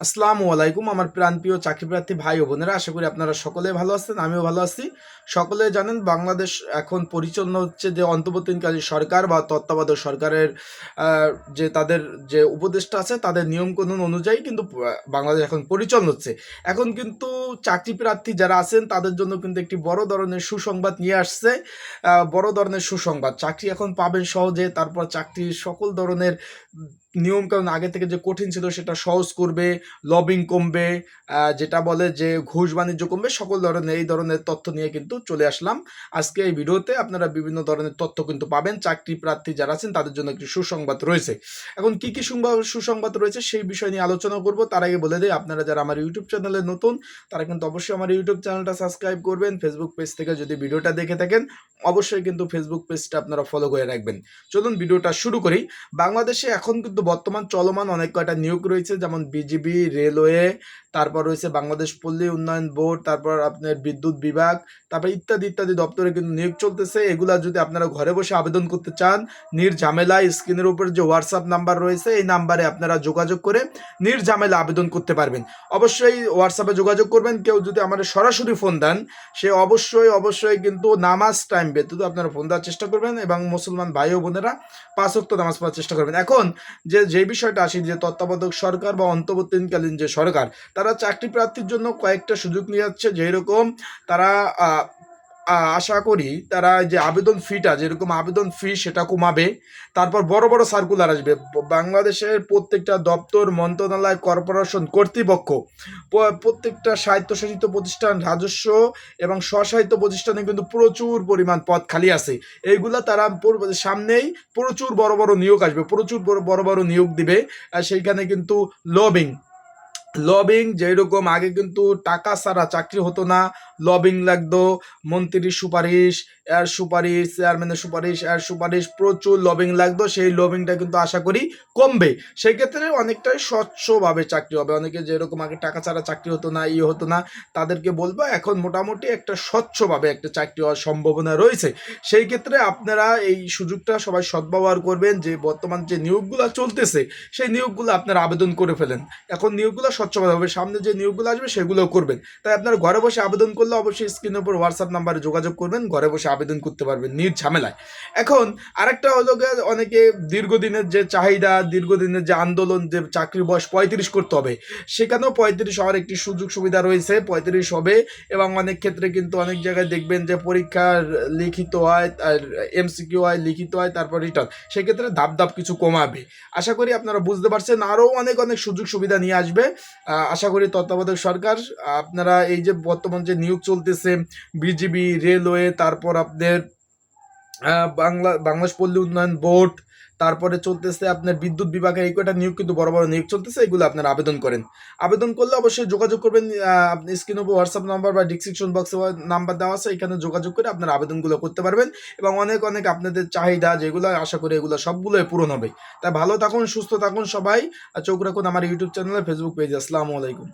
আসসালামু আলাইকুম, আমার প্রাণপ্রিয় চাকরিপ্রার্থী ভাই ও বোনেরা, আশা করি আপনারা সকলে ভালো আছেন, আমিও ভালো আছি। সকলে জানেন বাংলাদেশ এখন পরিচালনা হচ্ছে যে অন্তর্বর্তীকালীন সরকার বা তত্ত্বাবধায়ক সরকারের যে তাদের যে উপদেষ্টা আছে, তাদের নিয়মকানুন অনুযায়ী কিন্তু বাংলাদেশ এখন পরিচালনা হচ্ছে। এখন কিন্তু চাকরি প্রার্থী যারা আছেন, তাদের জন্য কিন্তু একটি বড় ধরনের সুসংবাদ নিয়ে আসছে। বড় ধরনের সুসংবাদ। চাকরি এখন পাবেন সহজে, তারপর চাকরির সকল ধরনের নিয়ম কানুন আগে থেকে যে কঠিন ছিল সেটা সহজ করবে লবিং কমবে যেটা বলে যে ঘুষ বাণিজ্য কমবে, সকল ধরনের, এই ধরনের তথ্য নিয়ে কিন্তু চলে আসলাম। আজকে এই ভিডিওতে আপনারা বিভিন্ন ধরনের তথ্য কিন্তু পাবেন, চাকরি প্রার্থী যারা আছেন তাদের জন্য একটি সুসংবাদ রয়েছে। এখন কি কি সংবাদ সুসংবাদ রয়েছে সেই বিষয় নিয়ে আলোচনা করব, তার আগে বলে দিই, আপনারা যারা আমার ইউটিউব চ্যানেলে নতুন, তারা কিন্তু অবশ্যই আমার ইউটিউব চ্যানেলটা সাবস্ক্রাইব করবেন ফেসবুক পেজ থেকে যদি ভিডিওটা দেখে থাকেন, অবশ্যই কিন্তু ফেসবুক পেজটা আপনারা ফলো করে রাখবেন। চলুন ভিডিওটা শুরু করি। বাংলাদেশে এখন কিন্তু বর্তমান চলমান অনেক কয়টা নিয়োগ রয়েছে, যেমন বিজিবি রেলওয়ে তারপর রয়েছে বাংলাদেশ পল্লী উন্নয়ন বোর্ড, তারপর আপনার বিদ্যুৎ বিভাগ, তারপর ইত্যাদি ইত্যাদি দপ্তরে কিন্তু নিয়োগ চলতেছে। এগুলা যদি আপনারা ঘরে বসে আবেদন করতে চান নির্ঝামেলা স্ক্রিনের উপর যে হোয়াটসঅ্যাপ নাম্বার রয়েছে, এই নাম্বারে আপনারা যোগাযোগ করে নির্ঝামেলা আবেদন করতে পারবেন। অবশ্যই হোয়াটসঅ্যাপে যোগাযোগ করবেন, কেউ যদি আমাদের সরাসরি ফোন দেন, সে অবশ্যই অবশ্যই কিন্তু নামাজ টাইম ব্যতীত আপনারা ফোন দেওয়ার চেষ্টা করবেন এবং মুসলমান ভাই ও বোনেরা পাঁচ ওয়াক্ত নামাজ পড়ার চেষ্টা করবেন। এখন যে যে বিষয়টা আসি যে তত্ত্বাবধায়ক সরকার বা অন্তর্বর্তীকালীন যে সরকার, তারা চাকরি প্রার্থীর জন্য কয়েকটা সুযোগ নিয়ে যাচ্ছে। যেরকম তারা আশা করি তারা যে আবেদন ফিটা, যেরকম আবেদন ফি সেটা কমাবে। তারপর বড় বড় সার্কুলার আসবে। বাংলাদেশের প্রত্যেকটা দপ্তর, মন্ত্রণালয়, কর্পোরেশন, কর্তৃপক্ষ প্রত্যেকটা স্বায়ত্তশাসিত প্রতিষ্ঠান, রাজস্ব এবং স্বশাসিত প্রতিষ্ঠানে কিন্তু প্রচুর পরিমাণ পদ খালি আছে। এইগুলা তারা সামনেই প্রচুর বড় বড় নিয়োগ আসবে। প্রচুর বড় বড় নিয়োগ দিবে। সেইখানে কিন্তু লবিং লবিং যেরকম আগে কিন্তু টাকা ছাড়া চাকরি হতো না লবিং লাগতো, মন্ত্রীর সুপারিশ, এর সুপারিশ, চেয়ারম্যানের সুপারিশ, এর সুপারিশ, প্রচুর লবিং লাগতো, সেই লবিংটা কিন্তু আশা করি কমবে। সেই ক্ষেত্রে অনেকটাই স্বচ্ছভাবে চাকরি হবে। অনেকে যেরকম আগে টাকা ছাড়া চাকরি হতো না ইয়ে হতো না, তাদেরকে বলব এখন মোটামুটি একটা স্বচ্ছভাবে একটা চাকরি হওয়ার সম্ভাবনা রয়েছে। সেই ক্ষেত্রে আপনারা এই সুযোগটা সবাই সদ্ব্যবহার করবেন যে, বর্তমান যে নিয়োগগুলো চলতেছে, সেই নিয়োগগুলো আপনারা আবেদন করে ফেলেন। এখন নিয়োগগুলো স্বচ্ছভাবে হবে, সামনে যে নিয়োগগুলো আসবে সেগুলোও করবেন। তাই আপনারা ঘরে বসে আবেদন করলে অবশ্যই স্ক্রিনের উপর হোয়াটসঅ্যাপ নাম্বারে যোগাযোগ করবেন, ঘরে বসে আবেদন করতে পারবেন নির ঝামেলায়। এখন আরেকটা হলো অনেকে দীর্ঘদিনের যে চাহিদা, দীর্ঘদিনের যে আন্দোলন, যে চাকরির বয়স পঁয়ত্রিশ করতে হবে, সেখানেও পঁয়ত্রিশ হওয়ার একটি সুযোগ সুবিধা রয়েছে, পঁয়ত্রিশ হবে এবং অনেক ক্ষেত্রে কিন্তু অনেক জায়গায় দেখবেন যে পরীক্ষার লিখিত হয়, আর এমসিকিউ হয়, লিখিত হয়, তারপর রিটার্ন সেক্ষেত্রে ধাপ ধাপ কিছু কমাবে। আশা করি আপনারা বুঝতে পারছেন, আরও অনেক অনেক সুযোগ সুবিধা নিয়ে আসবে। আশা করি তত্ত্বাবধায়ক সরকার, আপনারা এই যে বর্তমান যে নিয়োগ চলতেছে বিজিবি রেলওয়ে তারপর আপনার বাংলা, বাংলাদেশ পল্লী উন্নয়ন বোর্ড, তারপরে চলতেছে আপনার বিদ্যুৎ বিভাগের এই কটা নিয়োগ কিন্তু বড় বড় নিয়োগ চলতেছে, এগুলো আপনারা আবেদন করেন। আবেদন করলে অবশ্যই যোগাযোগ করবেন আপনি স্ক্রিন উপর হোয়াটসঅ্যাপ নাম্বার বা ডিসক্রিপশন বক্সে নাম্বার দেওয়া আছে, এখানে যোগাযোগ করে আপনারা আবেদনগুলো করতে পারবেন এবং অনেক অনেক আপনাদের চাহিদা যেগুলো, আশা করি এগুলো সবগুলোই পূরণ হবে। তাই ভালো থাকুন, সুস্থ থাকুন সবাই চোখ রাখুন আমার ইউটিউব চ্যানেলে ফেসবুক পেজে আসসালামু আলাইকুম।